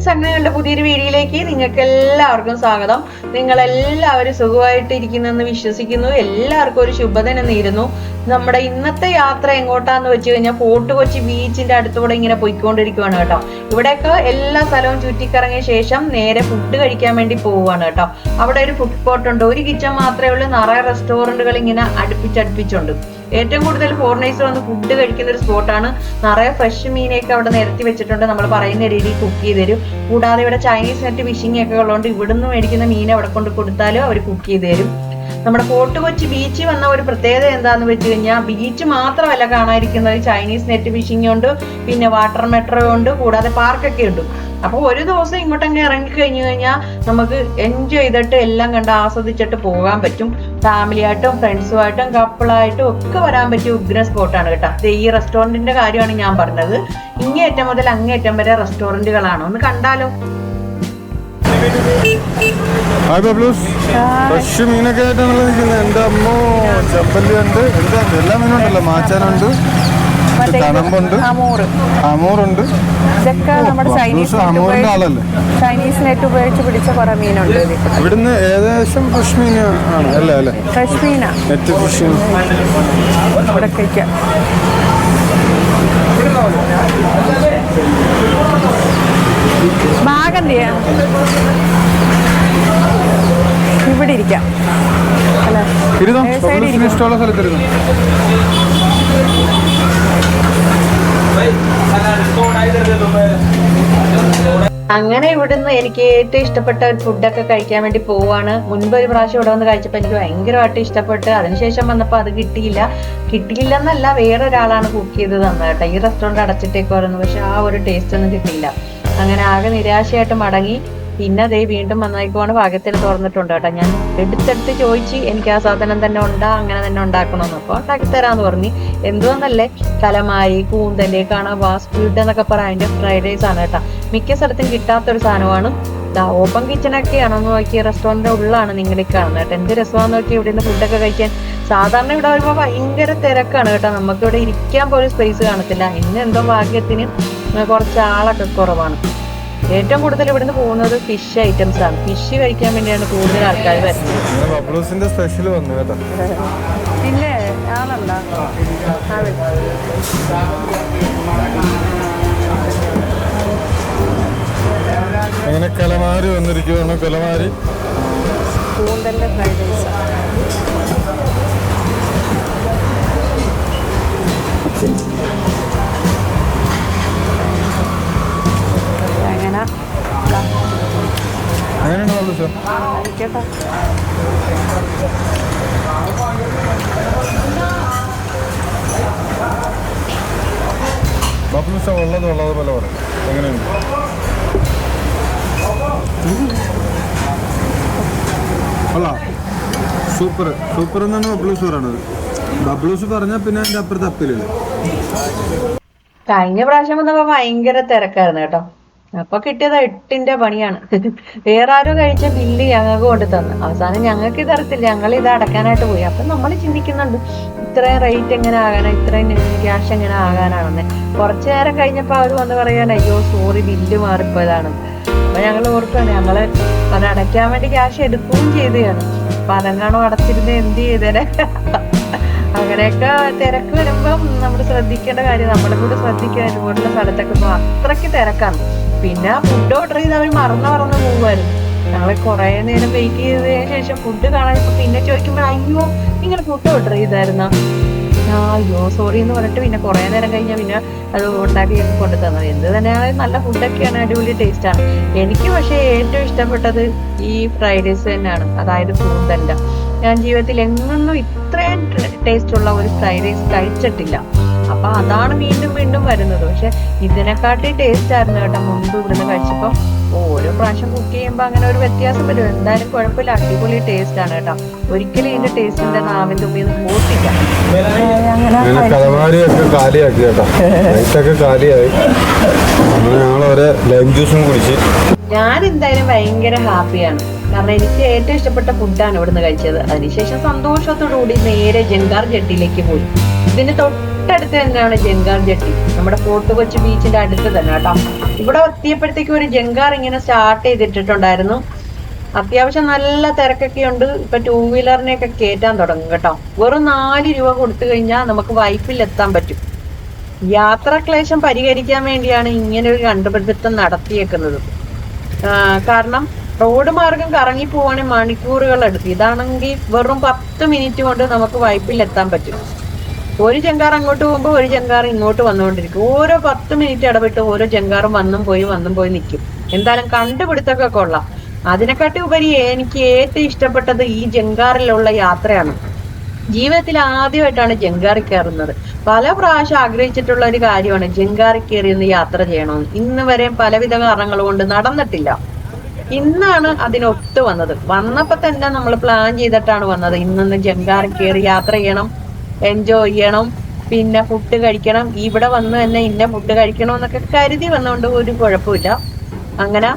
Friends അങ്ങനെയുള്ള പുതിയൊരു വീഡിയോയിലേക്ക് നിങ്ങൾക്ക് എല്ലാവർക്കും സ്വാഗതം. നിങ്ങൾ എല്ലാവരും സുഖമായിട്ട് ഇരിക്കുന്നെന്ന് വിശ്വസിക്കുന്നു. എല്ലാവർക്കും ഒരു ശുഭദിനം നേരുന്നു. നമ്മുടെ ഇന്നത്തെ യാത്ര എങ്ങോട്ടാന്ന് വെച്ച് കഴിഞ്ഞാൽ ഫോർട്ട് കൊച്ചി ബീച്ചിന്റെ അടുത്തൂടെ ഇങ്ങനെ പോയിക്കൊണ്ടിരിക്കുവാണ് കേട്ടോ. ഇവിടെയൊക്കെ എല്ലാ സ്ഥലവും ചുറ്റിക്കറങ്ങിയ ശേഷം നേരെ ഫുഡ് കഴിക്കാൻ വേണ്ടി പോവുകയാണ് കേട്ടോ. അവിടെ ഒരു ഫുഡ് കോർട്ട് ഉണ്ട്. ഒരു കിച്ചൺ മാത്രമേ ഉള്ളൂ. നിറയെ റെസ്റ്റോറന്റുകൾ ഇങ്ങനെ അടുപ്പിച്ചടുപ്പിച്ചുണ്ട്. ഏറ്റവും കൂടുതൽ ഫോറിനേഴ്സ് വന്ന് ഫുഡ് കഴിക്കുന്ന ഒരു സ്പോട്ടാണ് നിറയെ ഫ്രഷ് മീനെയൊക്കെ അവിടെ നിരത്തി വെച്ചിട്ടുണ്ട്. നമ്മൾ പറയുന്ന രീതിയിൽ കുക്ക് ചെയ്ത് തരും. കൂടാതെ ഇവിടെ ചൈനീസ് നെറ്റ് ഫിഷിംഗ് ഒക്കെ ഉള്ളതുകൊണ്ട് ഇവിടുന്ന് മേടിക്കുന്ന മീൻ അവിടെ കൊണ്ട് കൊടുത്താലും അവർ കുക്ക് ചെയ്ത് തരും. നമ്മുടെ ഫോർട്ട് കൊച്ചി ബീച്ച് വന്ന ഒരു പ്രത്യേകത എന്താന്ന് വെച്ച് കഴിഞ്ഞാൽ ബീച്ച് മാത്രമല്ല കാണാതിരിക്കുന്നത് ചൈനീസ് നെറ്റ് ഫിഷിംഗ് ഉണ്ട് പിന്നെ വാട്ടർ മെട്രോ ഉണ്ട് കൂടാതെ പാർക്കൊക്കെ ഉണ്ട്. അപ്പോൾ ഒരു ദിവസം ഇങ്ങോട്ടങ്ങ് ഇറങ്ങി കഴിഞ്ഞു കഴിഞ്ഞാൽ നമുക്ക് എൻജോയ് ചെയ്തിട്ട് എല്ലാം കണ്ട് ആസ്വദിച്ചിട്ട് പോകാൻ പറ്റും. ഫാമിലി ആയിട്ടും ഫ്രണ്ട്സുമായിട്ടും കപ്പിളായിട്ടും ഒക്കെ വരാൻ പറ്റിയ ഉഗ്ര സ്പോട്ടാണ് കേട്ടോ. ഈ റെസ്റ്റോറന്റിന്റെ കാര്യമാണ് ഞാൻ പറഞ്ഞത്. ഇങ്ങേയറ്റം മുതൽ അങ്ങേയറ്റം വരെ റെസ്റ്റോറന്റുകളാണ് ഒന്ന് കണ്ടാലോ? ഹായ് ബബ്ലൂസ് ഫ്രഷ് മീനൊക്കെ ആയിട്ടാണല്ലോ നിൽക്കുന്നത്. എന്റെ അമ്മോ ചെമ്പല്ലി ഉണ്ട്. എന്താ എല്ലാ മീനും ഉണ്ടല്ലോ മാച്ചാനുണ്ട്. കടമ്പുണ്ട് അമൂറ്. അമൂറുണ്ട്. അമൂറിന്റെ ആളല്ലേ? ചൈനീസ് നെറ്റ് ഉപയോഗിച്ച് പിടിച്ച കുറെ മീനുണ്ട് ഇവിടുന്ന് ഏകദേശം ഫ്രഷ് മീൻ ആണ്. അല്ലേ അല്ലേ? ഫ്രഷ് മീനാ. നെറ്റ് ഫിഷ് ഇവിടെ കഴിക്കാം ബാഗ് എന്ത് ചെയ്യാ ഇവിടെ ഇരിക്കാം. അല്ലേ? ഇഷ്ടമുള്ള സ്ഥലത്തിരുന്നു അങ്ങനെ ഇവിടുന്ന് എനിക്ക് ഏറ്റവും ഇഷ്ടപ്പെട്ട ഒരു ഫുഡൊക്കെ കഴിക്കാൻ വേണ്ടി പോവാണ്. മുൻപ് ഒരു പ്രാവശ്യം ഇവിടെ വന്ന് കഴിച്ചപ്പോൾ എനിക്ക് ഭയങ്കരമായിട്ട് ഇഷ്ടപ്പെട്ട്. അതിനുശേഷം വന്നപ്പോൾ അത് കിട്ടിയില്ല. കിട്ടിയില്ല എന്നല്ല വേറൊരാളാണ് കുക്ക് ചെയ്ത് തന്നത് കേട്ടോ. ഈ റെസ്റ്റോറന്റ് അടച്ചിട്ടേക്കുമായിരുന്നു വരുന്നു പക്ഷെ ആ ഒരു ടേസ്റ്റ് ഒന്നും കിട്ടിയില്ല. അങ്ങനെ ആകെ നിരാശയായിട്ട് മടങ്ങി. പിന്നെ അതേ വീണ്ടും വന്നേക്കുവാണ് ഭാഗ്യത്തിൽ തുറന്നിട്ടുണ്ട് കേട്ടോ. ഞാൻ എടുത്തെടുത്ത് ചോദിച്ച് എനിക്ക് ആ സാധനം തന്നെ ഉണ്ടാ അങ്ങനെ തന്നെ ഉണ്ടാക്കണമെന്ന്. അപ്പോൾ ഉണ്ടാക്കി തരാന്ന് പറഞ്ഞു. എന്തുവന്നല്ലേ? കലമായി കൂന്തൽ കണവ സ്പീഡ് എന്നൊക്കെ പറയാം. അതിന്റെ ഫ്രൈഡ് റൈസ് ആണ് കേട്ടോ. മിക്ക സ്ഥലത്തും കിട്ടാത്തൊരു സാധനമാണ്. ഓപ്പൺ ഓപ്പൺ കിച്ചണൊക്കെയാണെന്ന് നോക്കി റെസ്റ്റോറന്റിന്റെ ഉള്ളാണ് നിങ്ങൾ കാണുന്നത് കേട്ടോ. എന്ത് രസമാണെന്ന് നോക്കി ഇവിടെ നിന്ന് ഫുഡൊക്കെ കഴിക്കാൻ. സാധാരണ ഇവിടെ വരുമ്പോൾ ഭയങ്കര തിരക്കാണ് കേട്ടോ. നമുക്ക് ഇവിടെ ഇരിക്കാൻ പോലും സ്പേസ് കാണത്തില്ല. ഇന്ന് എന്തോ ഭാഗ്യത്തിന് കുറച്ച് ആളൊക്കെ കുറവാണ്. ഏറ്റവും കൂടുതൽ ഇവിടുന്ന് പോകുന്നത് ഫിഷ് ഐറ്റംസ് ആണ്. ഫിഷ് കഴിക്കാൻ വേണ്ടിയാണ് കൂടുതൽ ആൾക്കാർ വരുന്നത്. സ്പെഷ്യൽ വന്നു കേട്ടോ. പിന്നെ അതെ അങ്ങനെ കലമാരി വന്നിരിക്കുകയാണ് കലമാരി. ഫ്രൈഡ് റൈസ് അങ്ങനെയാണ് ബബ്ലൂസ് കേട്ടോ ബബ്ലൂസ് ഉള്ളത് ഉള്ളത് പോലെ പറയും. എങ്ങനെയുണ്ട്? അല്ല സൂപ്പർ സൂപ്പർ എന്നാണ് ബബ്ലൂസ് പറയണത് ബബ്ലൂസ് പറഞ്ഞാൽ പിന്നെ അതിന്റെ അപ്പുറത്ത് അപ്പിലില്ല കഴിഞ്ഞ പ്രാവശ്യം വന്നപ്പോ ഭയങ്കര തിരക്കായിരുന്നു കേട്ടോ. അപ്പൊ കിട്ടിയത് എട്ടിന്റെ പണിയാണ്. വേറെ ആരോ കഴിച്ച ബില്ല് ഞങ്ങൾക്ക് കൊണ്ട് തന്നു. അവസാനം ഞങ്ങൾക്ക് ഇതറിയത്തില്ല. ഞങ്ങൾ ഇത് അടക്കാനായിട്ട് പോയി. അപ്പൊ നമ്മൾ ചിന്തിക്കുന്നുണ്ട് ഇത്രയും റേറ്റ് എങ്ങനെ ആകാനാ ഇത്രയും ക്യാഷ് എങ്ങനെ ആകാനാണെന്ന് കുറച്ചു നേരം കഴിഞ്ഞപ്പോ അവർ വന്ന് പറയാൻ അയ്യോ സോറി ബില്ല് മാറിപ്പോയതാണ്. അപ്പൊ ഞങ്ങൾ ഓർക്കാണ് ഞങ്ങൾ അത് അടയ്ക്കാൻ വേണ്ടി ക്യാഷ് എടുക്കുകയും ചെയ്തതാണ്. അപ്പൊ അതെങ്ങാണോ അടച്ചിരുന്ന് എന്ത് ചെയ്തേനെ? അങ്ങനെയൊക്കെ തിരക്ക് വരുമ്പം നമ്മൾ ശ്രദ്ധിക്കേണ്ട കാര്യം നമ്മളെ കൂടെ ശ്രദ്ധിക്കുക ഇതുപോലുള്ള സ്ഥലത്തൊക്കെ അത്രയ്ക്ക് തിരക്കാണ്. പിന്നെ ഫുഡ് ഓർഡർ ചെയ്ത് അവർ മറന്നു മറന്നു പോകുമായിരുന്നു ഞങ്ങൾ കുറേ നേരം വെയിറ്റ് ചെയ്തതിന് ശേഷം ഫുഡ് കാണാൻ പിന്നെ ചോദിക്കുമ്പോൾ അയ്യോ നിങ്ങൾ ഫുഡ് ഓർഡർ ചെയ്തായിരുന്നോ? അയ്യോ സോറി എന്ന് പറഞ്ഞിട്ട് പിന്നെ കുറേ നേരം കഴിഞ്ഞാൽ പിന്നെ അത് ഉണ്ടാക്കി കൊണ്ടു തന്നത്. എന്ത് തന്നെയാണ് നല്ല ഫുഡൊക്കെയാണ് അടിപൊളി ടേസ്റ്റാണ് എനിക്ക് പക്ഷേ ഏറ്റവും ഇഷ്ടപ്പെട്ടത് ഈ ഫ്രൈഡ് റൈസ് തന്നെയാണ്. അതായത് കൂന്തല്ല ഞാൻ ജീവിതത്തിൽ എങ്ങൊന്നും ഇത്രയും ടേസ്റ്റുള്ള ഒരു ഫ്രൈഡ് റൈസ് കഴിച്ചിട്ടില്ല. അപ്പൊ അതാണ് വീണ്ടും വീണ്ടും വരുന്നത്. പക്ഷെ ഇതിനെക്കാട്ടി ടേസ്റ്റ് ആയിരുന്നു കേട്ടോ മുൻപ് ഇവിടുന്ന് കഴിച്ചപ്പോൾ ഓരോ പ്രാവശ്യം കുക്ക് ചെയ്യുമ്പോൾ അങ്ങനെ ഒരു വ്യത്യാസം വരും. എന്തായാലും കുഴപ്പമില്ല. അടിപൊളി ടേസ്റ്റ് ആണ് കേട്ടോ. ഒരിക്കലും ഇതിന്റെ ടേസ്റ്റിന്റെ നാവിന്റെ തുമ്പിൽ നിന്ന് കലമാരിയൊക്കെ കാലിയാക്കി കേട്ടോ. ലൈറ്റൊക്കെ കാലിയായി. അങ്ങനെ ഞങ്ങൾ ഒരേ ലൈം ജ്യൂസും കുടിച്ച്. ഞാൻ എന്തായാലും ഭയങ്കര ഹാപ്പിയാണ് കാരണം എനിക്ക് ഏറ്റവും ഇഷ്ടപ്പെട്ട ഫുഡാണ് ഇവിടുന്ന് കഴിച്ചത്. അതിനുശേഷം സന്തോഷത്തോടു കൂടി നേരെ ജങ്കാർ ജെട്ടിയിലേക്ക് പോയി. ഇതിന് തൊട്ടടുത്ത് തന്നെയാണ് ജങ്കാർ ജെട്ടി. നമ്മുടെ ഫോർട്ട് കൊച്ചി ബീച്ചിന്റെ അടുത്ത് തന്നെ കേട്ടോ. ഇവിടെ എത്തിയപ്പോഴത്തേക്കും ഒരു ജങ്കാർ ഇങ്ങനെ സ്റ്റാർട്ട് ചെയ്തിട്ടിട്ടുണ്ടായിരുന്നു. അത്യാവശ്യം നല്ല തിരക്കൊക്കെ ഉണ്ട്. ഇപ്പൊ ടൂ വീലറിനെയൊക്കെ കയറ്റാൻ തുടങ്ങും കേട്ടോ. വെറും നാല് രൂപ കൊടുത്തു കഴിഞ്ഞാൽ നമുക്ക് വൈഫിൽ എത്താൻ പറ്റും. യാത്രാക്ലേശം പരിഹരിക്കാൻ വേണ്ടിയാണ് ഇങ്ങനെ ഒരു കണ്ടുപിടുത്തം നടത്തിയേക്കുന്നത്. കാരണം റോഡ് മാർഗം കറങ്ങി പോവാണെങ്കിൽ മണിക്കൂറുകൾ എടുത്ത്. ഇതാണെങ്കിൽ വെറും പത്ത് മിനിറ്റ് കൊണ്ട് നമുക്ക് വൈപ്പിൽ എത്താൻ പറ്റും. ഒരു ജങ്കാർ അങ്ങോട്ട് പോകുമ്പോൾ ഒരു ജങ്കാർ ഇങ്ങോട്ട് വന്നുകൊണ്ടിരിക്കും. ഓരോ പത്ത് മിനിറ്റ് ഇടപെട്ട് ഓരോ ജങ്കാറും വന്നും പോയി വന്നും പോയി നിൽക്കും എന്തായാലും കണ്ടുപിടുത്തൊക്കെ കൊള്ളാം. അതിനെക്കാട്ടി ഉപരി എനിക്ക് ഏറ്റവും ഇഷ്ടപ്പെട്ടത് ഈ ജങ്കാറിലുള്ള യാത്രയാണ്. ജീവിതത്തിൽ ആദ്യമായിട്ടാണ് ജങ്കാറി കയറുന്നത്. പല പ്രാവശ്യം ആഗ്രഹിച്ചിട്ടുള്ള ഒരു കാര്യമാണ് ജങ്കാറി കയറി ഒന്ന് യാത്ര ചെയ്യണമെന്ന്. ഇന്ന് വരെ പലവിധ കാരണങ്ങൾ കൊണ്ട് നടന്നിട്ടില്ല. ഇന്നാണ് അതിനൊത്ത് വന്നത്. വന്നപ്പോ തന്നെ നമ്മൾ പ്ലാൻ ചെയ്തിട്ടാണ് വന്നത്. ഇന്നൊന്ന് ജങ്കാറി കയറി യാത്ര ചെയ്യണം. എൻജോയ് ചെയ്യണം പിന്നെ ഫുഡ് കഴിക്കണം. ഇവിടെ വന്ന് തന്നെ ഇന്ന ഫുഡ് കഴിക്കണം എന്നൊക്കെ കരുതി വന്നുകൊണ്ട് ഒരു കുഴപ്പമില്ല. അങ്ങനെ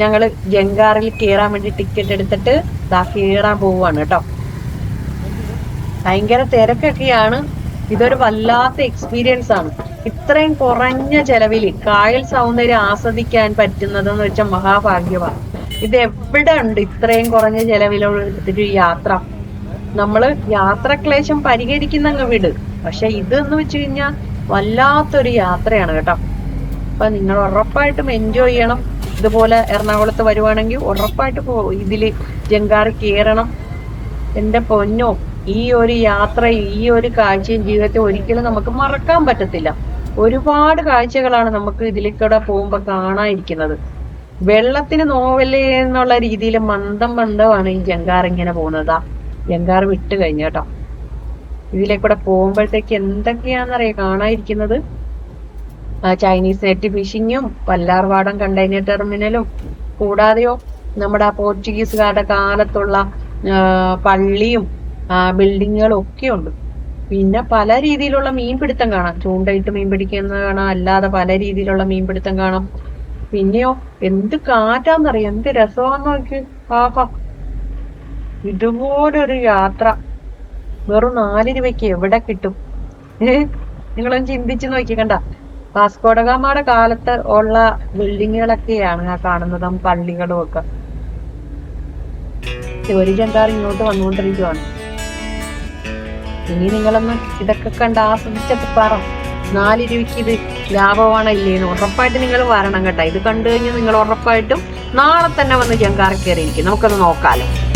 ഞങ്ങൾ ജങ്കാറിൽ കയറാൻ വേണ്ടി ടിക്കറ്റ് എടുത്തിട്ട് ദാ കയറാൻ പോവുകയാണ് കേട്ടോ. ഭയങ്കര തിരക്കൊക്കെയാണ്. ഇതൊരു വല്ലാത്ത എക്സ്പീരിയൻസ് ആണ്. ഇത്രയും കുറഞ്ഞ ചെലവിൽ കായൽ സൗന്ദര്യം ആസ്വദിക്കാൻ പറ്റുന്നതെന്ന് വെച്ചാൽ മഹാഭാഗ്യമാണ് ഇത് എവിടെ ഉണ്ട് ഇത്രയും കുറഞ്ഞ ചെലവിലുള്ള ഒരു യാത്ര? നമ്മൾ യാത്രക്ലേശം പരിഹരിക്കുന്നങ്ങ് വിട്. പക്ഷെ ഇത് എന്ന് വെച്ച് കഴിഞ്ഞാൽ വല്ലാത്തൊരു യാത്രയാണ് കേട്ടോ. അപ്പൊ നിങ്ങൾ ഉറപ്പായിട്ടും എൻജോയ് ചെയ്യണം. ഇതുപോലെ എറണാകുളത്ത് വരുവാണെങ്കിൽ ഉറപ്പായിട്ട് പോ ഇതിൽ ജങ്കാർ കയറണം എന്റെ പൊന്നോ ഈ ഒരു യാത്ര ഈ ഒരു കാഴ്ചയും ജീവിതത്തെ ഒരിക്കലും നമുക്ക് മറക്കാൻ പറ്റത്തില്ല. ഒരുപാട് കാഴ്ചകളാണ് നമുക്ക് ഇതിലേക്കൂടെ പോകുമ്പോൾ കാണാതിരിക്കുന്നത് വെള്ളത്തിന് നോവല്ലേ എന്നുള്ള രീതിയിൽ മന്ദം മന്ദമാണ് ഈ ജങ്കാർ ഇങ്ങനെ പോകുന്നത്. ആ ജങ്കാർ വിട്ട് കഴിഞ്ഞു കേട്ടോ. ഇതിലേക്കൂടെ പോകുമ്പോഴത്തേക്ക് എന്തൊക്കെയാണെന്നറിയാം കാണാതിരിക്കുന്നത് ചൈനീസ് നെറ്റ് ഫിഷിങ്ങും പല്ലാർവാടം കണ്ടെയ്നർ ടെർമിനലും കൂടാതെയോ നമ്മുടെ ആ പോർച്ചുഗീസുകാരുടെ കാലത്തുള്ള പള്ളിയും ബിൽഡിങ്ങുകളും ഒക്കെ ഉണ്ട് പിന്നെ പല രീതിയിലുള്ള മീൻപിടുത്തം കാണാം. ചൂണ്ടയിട്ട് മീൻ പിടിക്കുന്നത് കാണാം അല്ലാതെ പല രീതിയിലുള്ള മീൻപിടുത്തം കാണാം. പിന്നെയോ എന്ത് കാറ്റാന്നറിയാം? എന്ത് രസമാന്ന് നോക്കി ആഹാ. ഇതുപോലൊരു യാത്ര വെറും നാല് രൂപയ്ക്ക് എവിടെ കിട്ടും? നിങ്ങളൊന്ന് ചിന്തിച്ചു നോക്കി കണ്ട? വാസ്കോഡഗാമയുടെ കാലത്ത് ഉള്ള ബിൽഡിങ്ങുകളൊക്കെയാണ് ആ കാണുന്നതും പള്ളികളും ഒക്കെ. ഒരു ജങ്കാർ ഇങ്ങോട്ട് വന്നുകൊണ്ടിരിക്കുവാണ്. ഇനി നിങ്ങളൊന്ന് ഇതൊക്കെ കണ്ട് ആസ്വദിച്ചിട്ട് പറ. നാല് രൂപയ്ക്ക് ഇത് ലാഭമാണോ ഇല്ലേന്ന് ഉറപ്പായിട്ട് നിങ്ങൾ വരണം കേട്ടോ. ഇത് കണ്ടു കഴിഞ്ഞാൽ നിങ്ങൾ ഉറപ്പായിട്ടും നാളെ തന്നെ വന്ന് ജങ്കാർ കയറിയിരിക്കും. നമുക്കൊന്ന് നോക്കാലോ.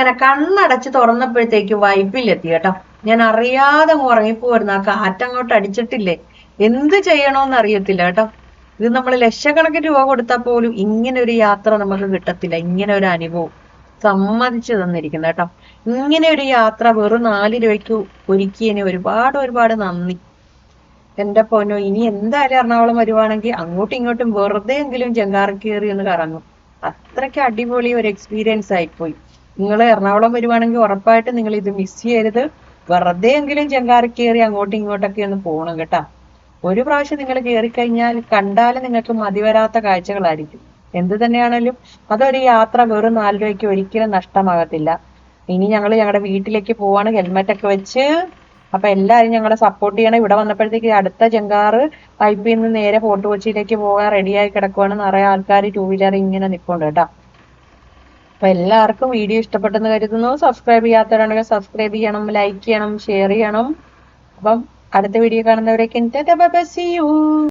അങ്ങനെ കണ്ണടച്ച് തുറന്നപ്പോഴത്തേക്ക് വൈപ്പിലെത്തി കേട്ടോ. ഞാൻ അറിയാതെ ഉറങ്ങിപ്പോരുന്ന. ആ കാറ്റങ്ങോട്ട് അടിച്ചിട്ടില്ലേ? എന്ത് ചെയ്യണോന്ന് അറിയത്തില്ല കേട്ടോ. ഇത് നമ്മൾ ലക്ഷക്കണക്കിന് രൂപ കൊടുത്താൽ പോലും ഇങ്ങനെ ഒരു യാത്ര നമുക്ക് കിട്ടത്തില്ല. ഇങ്ങനെ ഒരു അനുഭവം സമ്മതിച്ചു തന്നിരിക്കുന്നത് കേട്ടോ. ഇങ്ങനെ ഒരു യാത്ര വെറും നാല് രൂപയ്ക്ക് ഒരുക്കിയതിന് ഒരുപാട് ഒരുപാട് നന്ദി. എന്റെ പൊന്നോ ഇനി എന്തായാലും എറണാകുളം വരുവാണെങ്കിൽ അങ്ങോട്ടും ഇങ്ങോട്ടും വെറുതെ എങ്കിലും ചെങ്കാറി കയറി ഒന്ന് കറങ്ങും. അത്രയ്ക്ക് അടിപൊളി ഒരു എക്സ്പീരിയൻസ് ആയിപ്പോയി. നിങ്ങൾ എറണാകുളം വരുവാണെങ്കിൽ ഉറപ്പായിട്ട് നിങ്ങൾ ഇത് മിസ് ചെയ്യരുത്. വെറുതെ എങ്കിലും ചെങ്കാറി കയറി അങ്ങോട്ടും ഇങ്ങോട്ടൊക്കെ ഒന്ന് പോകണം കേട്ടാ. ഒരു പ്രാവശ്യം നിങ്ങൾ കയറി കഴിഞ്ഞാൽ കണ്ടാലും നിങ്ങൾക്ക് മതിവരാത്ത കാഴ്ചകളായിരിക്കും. എന്ത് തന്നെയാണെങ്കിലും അതൊരു യാത്ര വെറും നാല് രൂപയ്ക്ക് ഒരിക്കലും നഷ്ടമാകത്തില്ല. ഇനി ഞങ്ങൾ ഞങ്ങളുടെ വീട്ടിലേക്ക് പോവാണ് ഹെൽമെറ്റ് ഒക്കെ വെച്ച്. അപ്പൊ എല്ലാവരും ഞങ്ങളെ സപ്പോർട്ട് ചെയ്യണം. ഇവിടെ വന്നപ്പോഴത്തേക്ക് അടുത്ത ചെങ്കാറ് പൈപ്പിൽ നിന്ന് നേരെ ഫോർട്ട് കൊച്ചിയിലേക്ക് പോകാൻ റെഡിയായി കിടക്കുവാണ് നിറയെ ആൾക്കാർ ടൂ വീലർ ഇങ്ങനെ നിൽപ്പുണ്ട് കേട്ടോ. അപ്പൊ എല്ലാവർക്കും വീഡിയോ ഇഷ്ടപ്പെട്ടെന്ന് കരുതുന്നു. സബ്സ്ക്രൈബ് ചെയ്യാത്തവരാണെങ്കിൽ സബ്സ്ക്രൈബ് ചെയ്യണം ലൈക്ക് ചെയ്യണം ഷെയർ ചെയ്യണം. അപ്പം അടുത്ത വീഡിയോ കാണുന്നവരേക്ക് സി യു